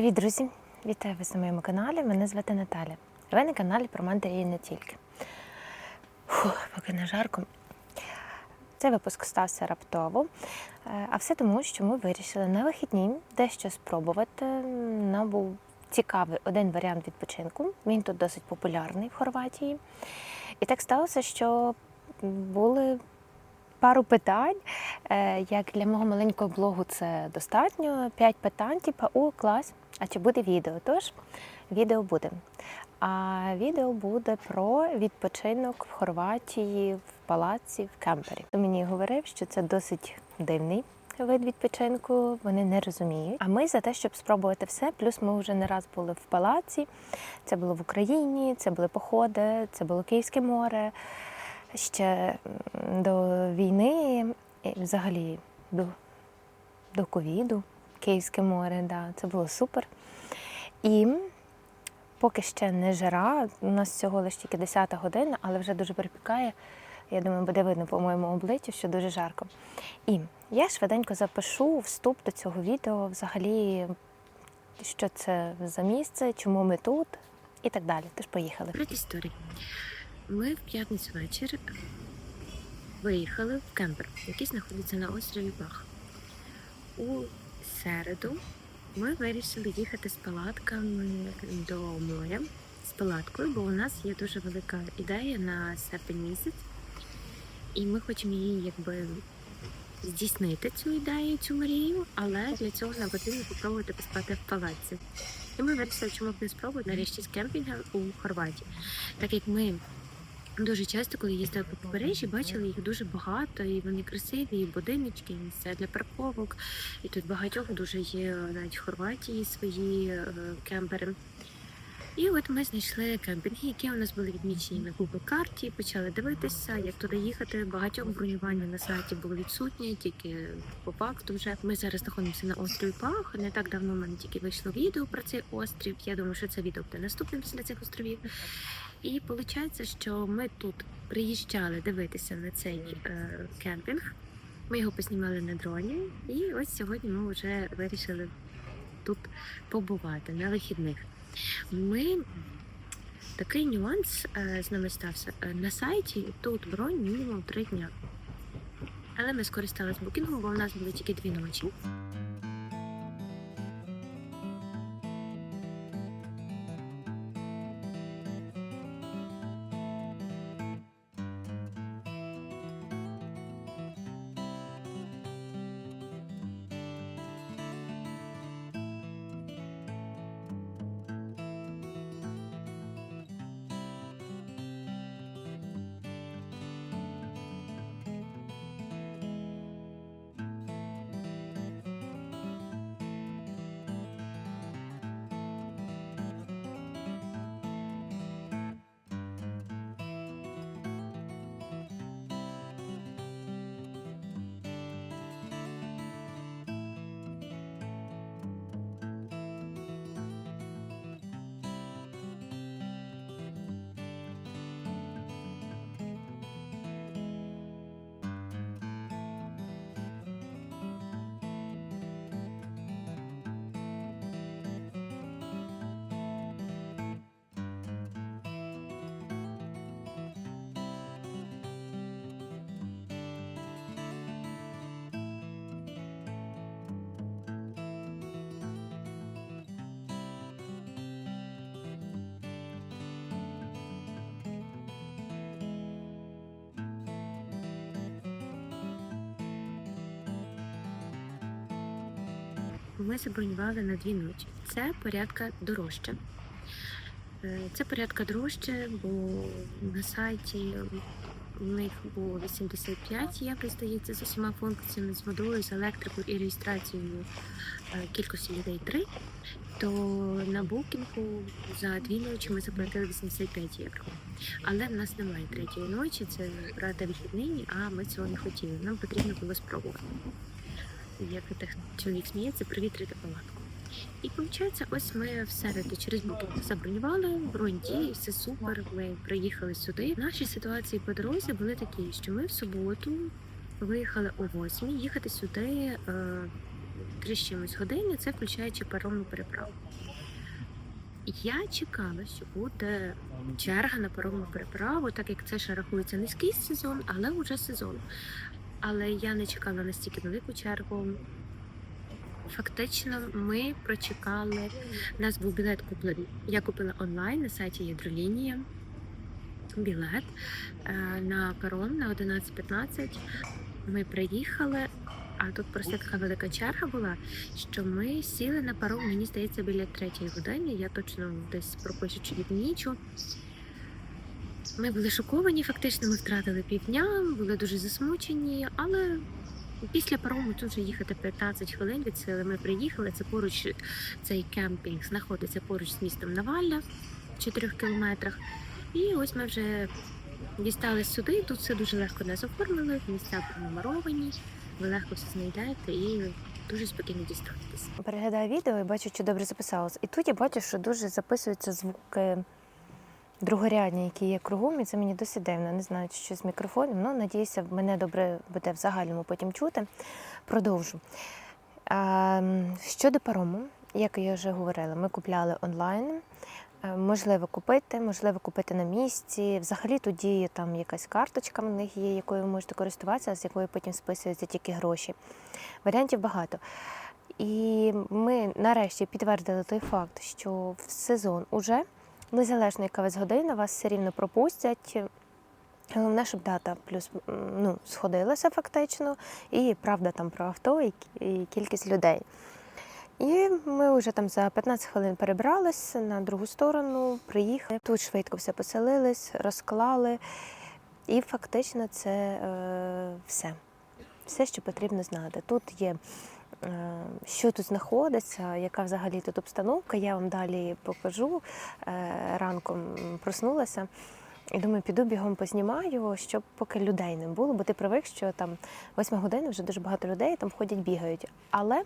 Привіт, друзі! Вітаю вас на моєму каналі. Мене звати Наталя. Ви на каналі про Мандарі і не тільки. Фух, поки не жарко. Цей випуск стався раптово. Е, А все тому, що ми вирішили на вихідні дещо спробувати. Нам був цікавий один варіант відпочинку. Він тут досить популярний в Хорватії. І так сталося, що були пару питань. Е, Як для мого маленького блогу це достатньо. П'ять питань, типу, о, клас, а чи буде відео? Тож відео буде. А відео буде про відпочинок в Хорватії, в палаці, в кемпері. Мені говорив, що це досить дивний вид відпочинку, вони не розуміють. А ми за те, щоб спробувати все. Плюс ми вже не раз були в палаці. Це було в Україні, це були походи, це було Київське море. Ще до війни, і взагалі до, до ковіду, Київське море, да, це було супер. І поки ще не жара, у нас всього лише тільки 10 година, але вже дуже припікає. Я думаю, буде видно по моєму обличчю, що дуже жарко. І я швиденько запишу вступ до цього відео, взагалі, що це за місце, чому ми тут і так далі. Тож поїхали. Предісторія. Ми в п'ятницю вечір виїхали в кемпер, який знаходиться на острові Бах. У середу ми вирішили їхати з палатками до моря з палаткою, бо у нас є дуже велика ідея на серпень місяць, і ми хочемо її якби здійснити цю ідею, цю мрію, але для цього нам потрібно попробувати поспати в палаці. І ми вирішили, чому б не спробувати нарешті з кемпінга у Хорватії. Так як ми дуже часто, коли їздили по побережжі, бачили їх дуже багато, і вони красиві, і будиночки, і місця для парковок. І тут багатьох дуже є навіть в Хорватії свої е, кемпери. І от ми знайшли кемпінги, які у нас були відмічені на Google карті, почали дивитися, як туди їхати. Багатьох бронювання на сайті було відсутнє, тільки по факту вже ми зараз знаходимося на острові Пах. Не так давно в мене тільки вийшло відео про цей острів. Я думаю, що це відео буде наступним після цих островів. І виходить, що ми тут приїжджали дивитися на цей е, кемпінг. Ми його поснімали на дроні, і ось сьогодні ми вже вирішили тут побувати на вихідних. Ми такий нюанс е, з нами стався. Е, На сайті тут бронь мінімум три дня. Але ми скористалися букінгом, бо у нас були тільки дві ночі. Ми забронювали на дві ночі. Це порядка дорожче. Е, Це порядка дорожче, бо на сайті у них було 85 євро, здається, з усіма функціями, з водою, з електрикою і реєстрацією е, кількості людей 3, то на букінгу за дві ночі ми заплатили 85 євро. Але в нас немає третьої ночі, це брати вихіднині, а ми цього не хотіли. Нам потрібно було спробувати як чоловік сміється, провітрити палатку. І виходить, ось ми в середу через букінг забронювали, бронь діє, все супер. Ми приїхали сюди. Наші ситуації по дорозі були такі, що ми в суботу виїхали о 8, їхати сюди е, 3 з чимось години, це включаючи паромну переправу. Я чекала, що буде черга на паромну переправу, так як це ще рахується низький сезон, але вже сезон. Але я не чекала настільки велику чергу. Фактично, ми прочекали. У нас був білет куплений. Я купила онлайн на сайті Ядролінія білет е, на паром на 11.15. Ми приїхали, а тут просто така велика черга була, що ми сіли на паром, мені здається, біля третьої години. Я точно десь пропишу чи відмічу. Ми були шоковані, фактично, ми втратили півдня, були дуже засмучені, але після парому тут вже їхати 15 хвилин від сили. Ми приїхали. Це поруч цей кемпінг знаходиться поруч з містом Навалля в 4 кілометрах. І ось ми вже дістали сюди. Тут все дуже легко нас оформили, місця пронумеровані, ви легко все знайдете і дуже спокійно дістатися. Переглядаю відео і бачу, що добре записалось. І тут я бачу, що дуже записуються звуки другорядні, які є кругом, і це мені досить дивно. Не знаю, що з мікрофоном. Ну, надіюся, мене добре буде в загальному потім чути. Продовжу. Щодо парому, як я вже говорила, ми купляли онлайн. Е, Можливо купити, можливо купити на місці. Взагалі тут діє там якась карточка в них є, якою ви можете користуватися, з якої потім списуються тільки гроші. Варіантів багато. І ми нарешті підтвердили той факт, що в сезон уже незалежно яка вас година, вас все рівно пропустять. Головне, щоб дата плюс ну, сходилася фактично, і правда там про авто і, кількість людей. І ми вже там за 15 хвилин перебрались на другу сторону, приїхали. Тут швидко все поселились, розклали. І фактично це е, все. Все, що потрібно знати. Тут є, що тут знаходиться, яка взагалі тут обстановка. Я вам далі покажу. Е, ранком проснулася. І думаю, піду бігом познімаю, щоб поки людей не було, бо ти привик, що там 8 години вже дуже багато людей там ходять, бігають. Але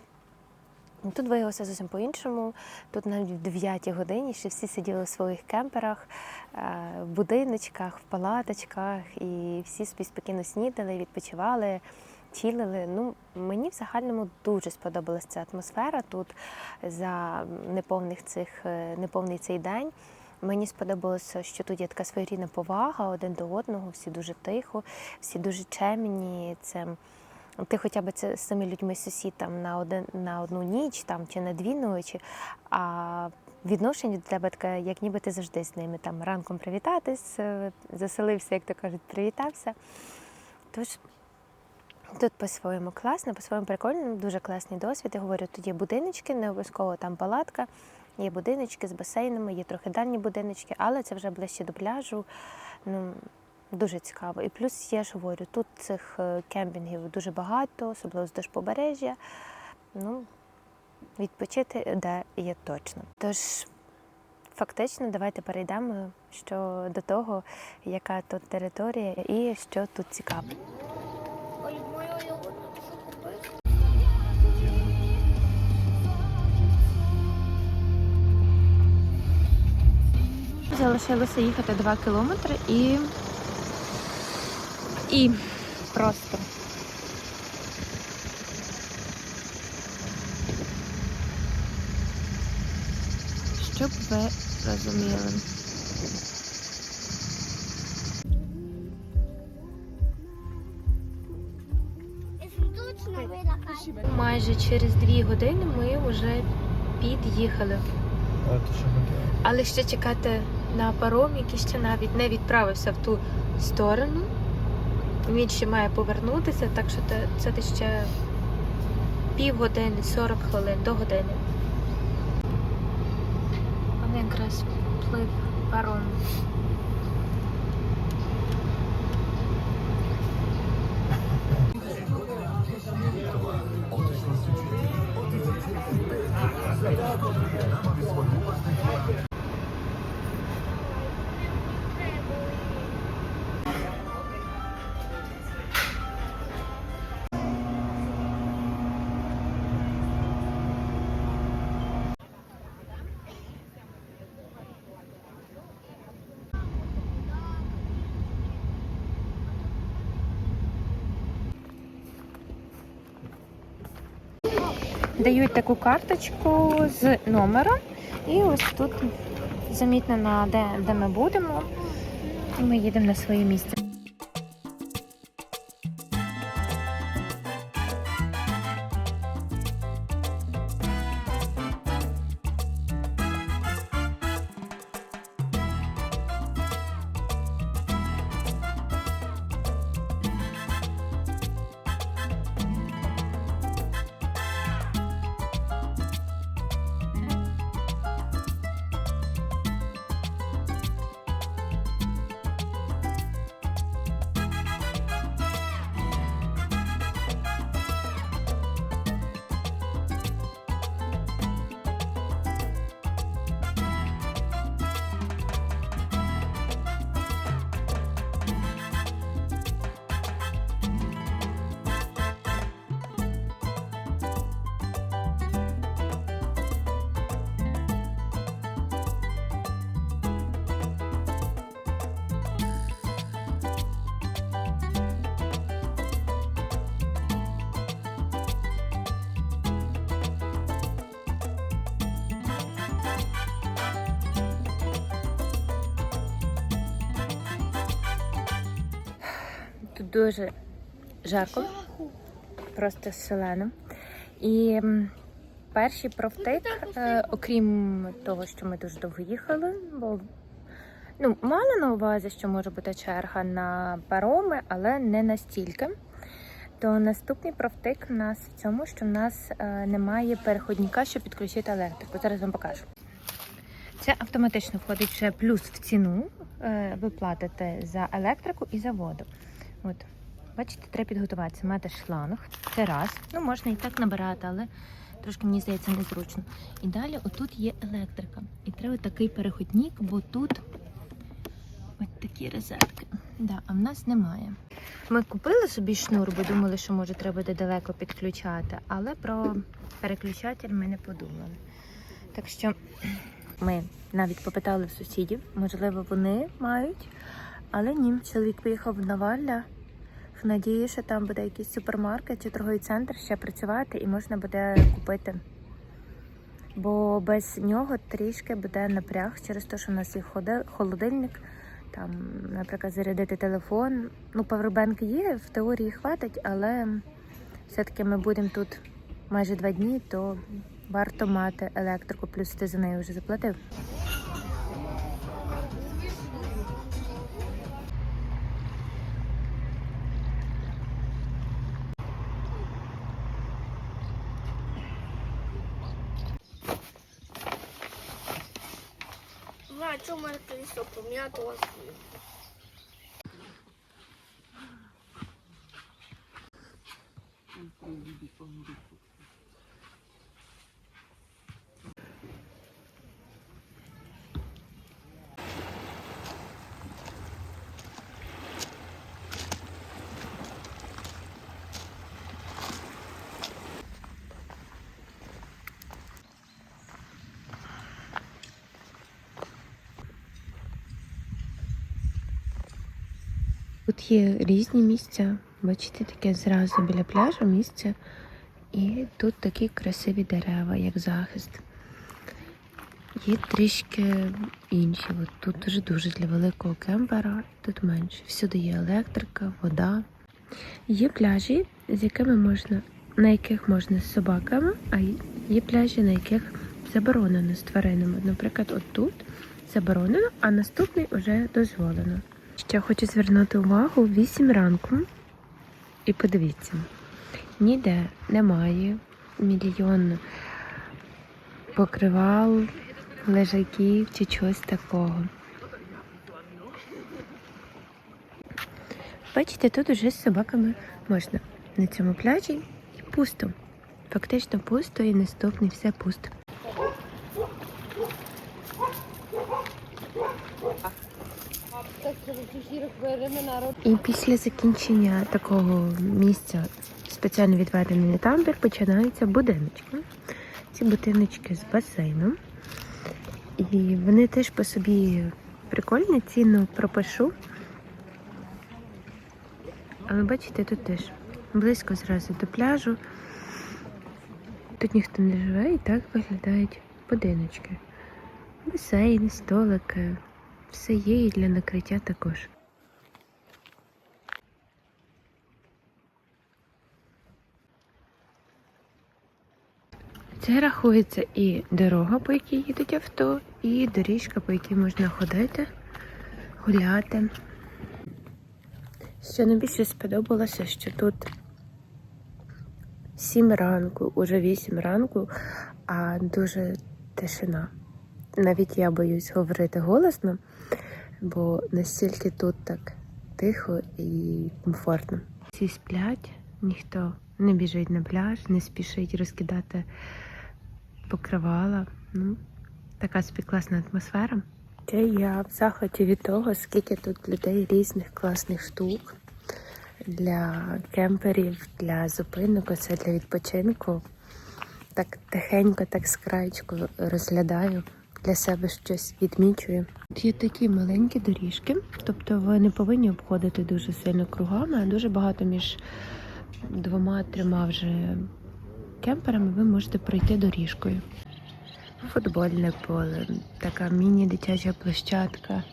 Тут виявилося зовсім по-іншому. Тут навіть в 9 годині ще всі сиділи в своїх кемперах, е, в будиночках, в палаточках, і всі спокійно снідали, відпочивали, чілили. Ну, мені в загальному дуже сподобалася ця атмосфера тут за неповних цих, е, неповний цей день. Мені сподобалося, що тут є така своєрідна повага один до одного, всі дуже тихо, всі дуже чемні. Це ти хоча б це з цими людьми сусід там на один на одну ніч там чи на дві ночі, а відношення до тебе таке, як ніби ти завжди з ними там ранком привітатись, е, заселився, як то кажуть, привітався. Тож тут по-своєму класно, по-своєму прикольно, дуже класний досвід. Я говорю, тут є будиночки, не обов'язково там палатка, є будиночки з басейнами, є трохи дальні будиночки, але це вже ближче до пляжу. Ну, Дуже цікаво. І плюс я ж говорю, тут цих е, кемпінгів дуже багато, особливо вздовж побережжя. Ну, відпочити де є точно. Тож, фактично, давайте перейдемо що до того, яка тут територія і що тут цікаво. Залишилося їхати 2 кілометри і і просто. Щоб ви розуміли. Майже через дві години ми вже під'їхали. Але ще чекати на паром, який ще навіть не відправився в ту сторону. Він ще має повернутися, так що це, це пів години, півгодини, 40 хвилин до години. Він якраз плив паром. Дають таку карточку з номером, і ось тут замітно на де, де ми будемо. І ми їдемо на своє місце. Тут дуже жарко, просто шалено. І перший провтик, е, окрім того, що ми дуже довго їхали, бо ну, мали на увазі, що може бути черга на пароми, але не настільки. То наступний провтик у нас в цьому, що в нас е, немає переходника, щоб підключити електрику. Зараз вам покажу. Це автоматично входить вже плюс в ціну. Е, ви платите за електрику і за воду. От, бачите, треба підготуватися, мати шланг. Це раз. Ну, можна і так набирати, але трошки мені здається незручно. І далі отут є електрика. І треба такий переходник, бо тут ось такі розетки. Да, а в нас немає. Ми купили собі шнур, бо думали, що може треба буде далеко підключати, але про переключатель ми не подумали. Так що ми навіть попитали в сусідів, можливо, вони мають. Але ні, чоловік поїхав в Навалля в надії, що там буде якийсь супермаркет чи торговий центр ще працювати і можна буде купити. Бо без нього трішки буде напряг через те, що в нас є холодильник, там, наприклад, зарядити телефон. Ну, павербанк є, в теорії хватить, але все-таки ми будемо тут майже два дні, то варто мати електрику, плюс ти за нею вже заплатив. Колесо помяталось? Тут є різні місця. Бачите, таке зразу біля пляжу місце. І тут такі красиві дерева, як захист. Є трішки інші. От тут дуже дуже для великого кемпера, тут менше. Всюди є електрика, вода. Є пляжі, з якими можна, на яких можна з собаками, а є пляжі, на яких заборонено з тваринами. Наприклад, от тут заборонено, а наступний вже дозволено. Ще хочу звернути увагу 8 ранку. І подивіться, ніде немає мільйон покривал, лежаків чи чогось такого. Бачите, тут уже з собаками можна на цьому пляжі і пусто. Фактично пусто і наступний все пусто. І після закінчення такого місця, спеціально відведений на тамбір, починаються будиночки. Ці будиночки з басейном. І вони теж по собі прикольні, ціну пропишу. Але бачите, тут теж близько зразу до пляжу. тут ніхто не живе, і так виглядають будиночки. Басейн, столики, все є і для накриття також. Це рахується і дорога, по якій їдуть авто, і доріжка, по якій можна ходити, гуляти. Що найбільше сподобалося, що тут 7 ранку, уже 8 ранку, а дуже тишина. Навіть я боюсь говорити голосно, бо настільки тут так тихо і комфортно. Всі сплять, ніхто не біжить на пляж, не спішить розкидати покривала. Ну, така собі атмосфера. Ще я в захваті від того, скільки тут людей різних класних штук для кемперів, для зупинок, оце для відпочинку. Так тихенько, так з краєчку розглядаю, для себе щось відмічую. Є такі маленькі доріжки, тобто ви не повинні обходити дуже сильно кругами, а дуже багато між двома-трьома вже кемперами ви можете пройти доріжкою. Футбольне поле, така міні-дитяча площадка,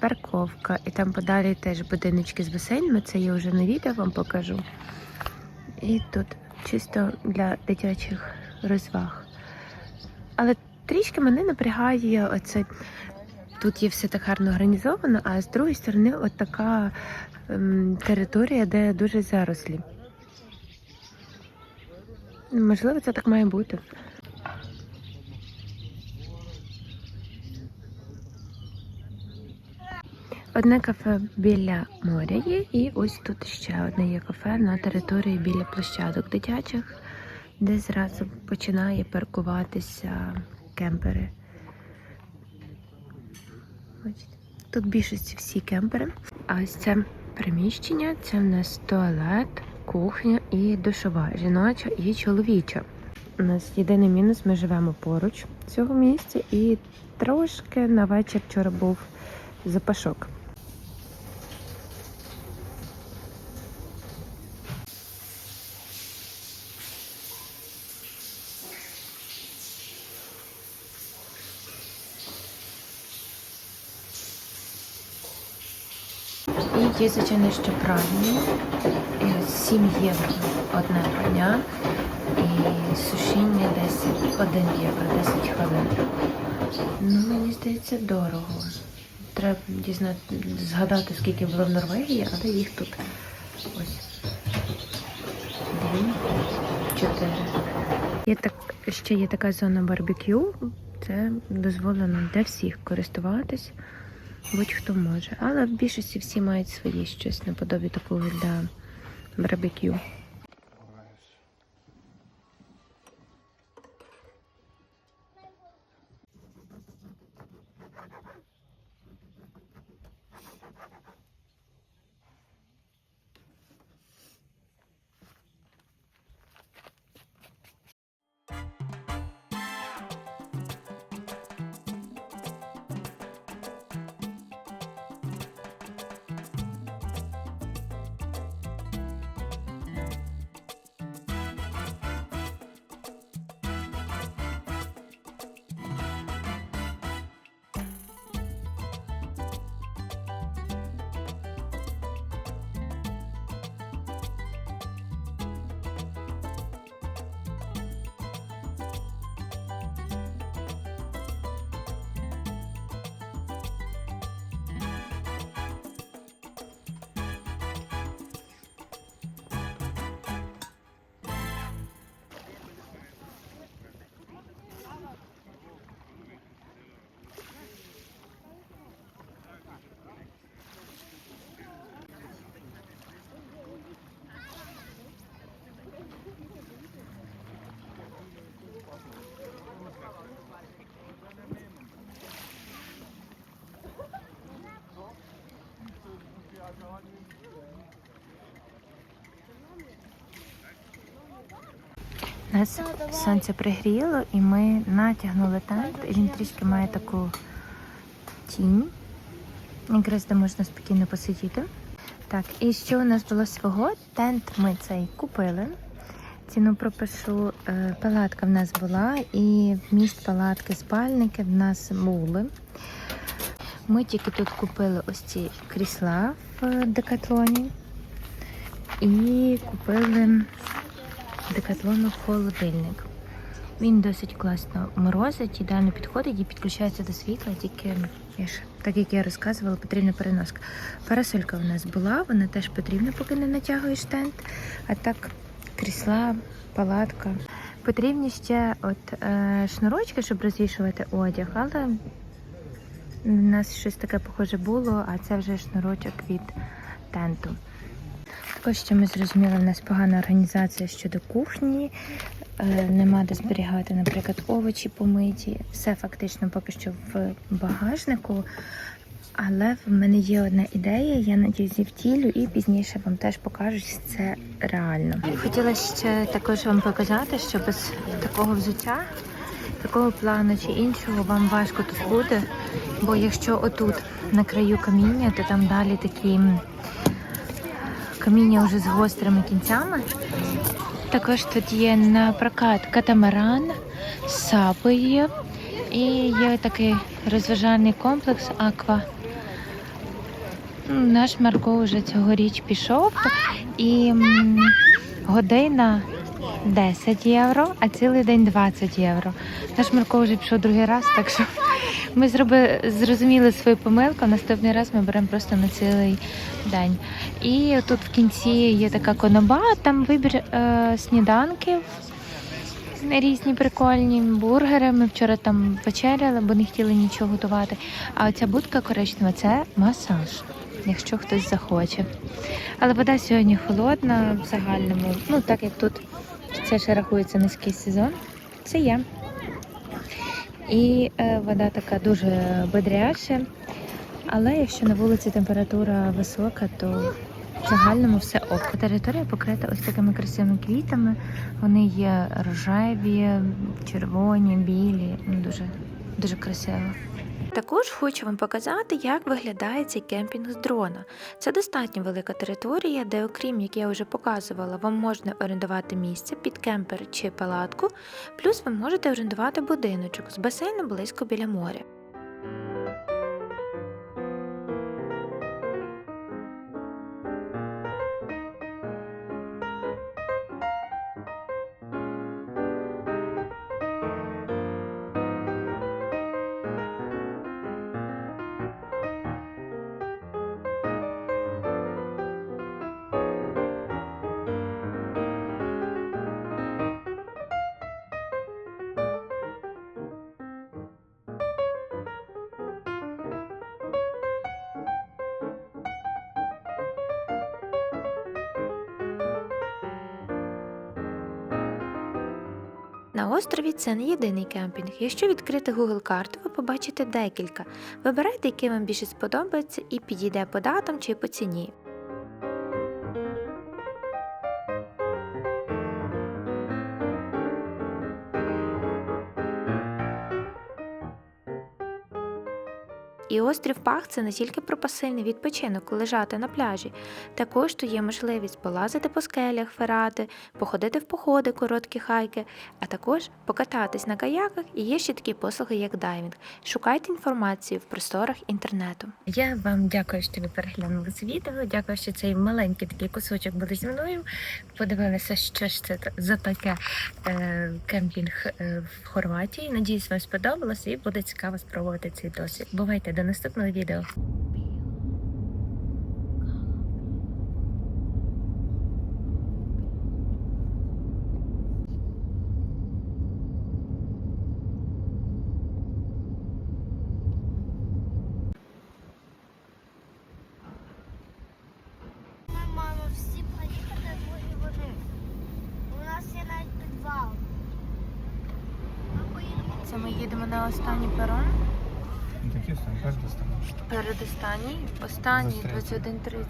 парковка. І там подалі теж будиночки з басейнами. Це я вже на відео вам покажу. І тут чисто для дитячих розваг. Але трішки мене напрягає оце. Тут є все так гарно організовано, а з другої сторони, от така ем, територія, де дуже зарослі. Можливо, це так має бути. Одне кафе біля моря є, і ось тут ще одне є кафе на території біля площадок дитячих, де зразу починає паркуватися кемпери. Бачите? Тут більшість всі кемпери. А ось це приміщення це в нас туалет, кухня і душова, жіноча і чоловіча. У нас єдиний мінус, ми живемо поруч цього місця, і трошки на вечір вчора був запашок. І є, звичайно, що правильні. 7 євро одна броня. І сушіння десь 1 євро, 10 хвилин. Ну, мені здається, дорого. Треба дізнати, згадати, скільки було в Норвегії, але їх тут ось. Дві, чотири. Є так, ще є така зона барбекю. Це дозволено для всіх користуватись будь-хто може. Але в більшості всі мають свої щось наподобі такого для барбекю. Нас сонце пригріло, і ми натягнули тент. Він трішки має таку тінь, якраз де можна спокійно посидіти. Так, і що у нас було свого? Тент ми цей купили. ціну пропишу. Е, Палатка в нас була, і вміст палатки спальники в нас були. Ми тільки тут купили ось ці крісла в декатлоні і купили декатлону холодильник. Він досить класно морозить, ідеально підходить і підключається до світла, тільки ж, так як я розказувала, потрібна переноска. Парасолька в нас була, вона теж потрібна, поки не натягуєш тент. А так, крісла, палатка. Потрібні ще от е, шнурочки, щоб розвішувати одяг, але у нас щось таке похоже було, а це вже шнурочок від тенту. Також що ми зрозуміли, в нас погана організація щодо кухні. Е, Нема де зберігати, наприклад, овочі помиті. Все фактично поки що в багажнику. Але в мене є одна ідея, я надіюсь, її втілю і пізніше вам теж покажу, що це реально. Хотіла ще також вам показати, що без такого взуття, такого плану чи іншого вам важко тут буде. Бо якщо отут на краю каміння, то там далі такі каміння вже з гострими кінцями. Також тут є на прокат катамаран, сапи є. І є такий розважальний комплекс Аква. Наш Марко вже цьогоріч пішов і година 10 євро, а цілий день 20 євро. Наш Марко вже пішов другий раз, так що ми зроби, зрозуміли свою помилку. Наступний раз ми беремо просто на цілий день. І тут в кінці є така коноба, там вибір е, сніданків. Різні прикольні бургери. Ми вчора там вечеряли, бо не хотіли нічого готувати. А оця будка коричнева це масаж, якщо хтось захоче. Але вода сьогодні холодна в загальному. Ну так як тут це ще рахується низький сезон, це є. І е, вода така дуже бодряща. Але якщо на вулиці температура висока, то в загальному все ок. Територія покрита ось такими красивими квітами. Вони є рожеві, червоні, білі. Ну, Дуже, дуже красиво. Також хочу вам показати, як виглядає цей кемпінг з дрона. Це достатньо велика територія, де, окрім як я вже показувала, вам можна орендувати місце під кемпер чи палатку, плюс ви можете орендувати будиночок з басейном близько біля моря. На острові це не єдиний кемпінг. Якщо відкрити Google карту, ви побачите декілька. Вибирайте, який вам більше сподобається і підійде по датам чи по ціні. І острів Пах це не тільки про пасивний відпочинок, лежати на пляжі. Також тут є можливість полазити по скелях, ферати, походити в походи, короткі хайки, а також покататись на каяках і є ще такі послуги, як дайвінг. Шукайте інформацію в просторах інтернету. Я вам дякую, що ви переглянули це відео. Дякую, що цей маленький такий кусочок були зі мною. Подивилися, що ж це за таке е, кемпінг е, в Хорватії. Надіюсь, вам сподобалося і буде цікаво спробувати цей досвід. Бувайте до наступного відео. Це ми їдемо на останній перон. Передостанній, останній Зустріти. 21.30.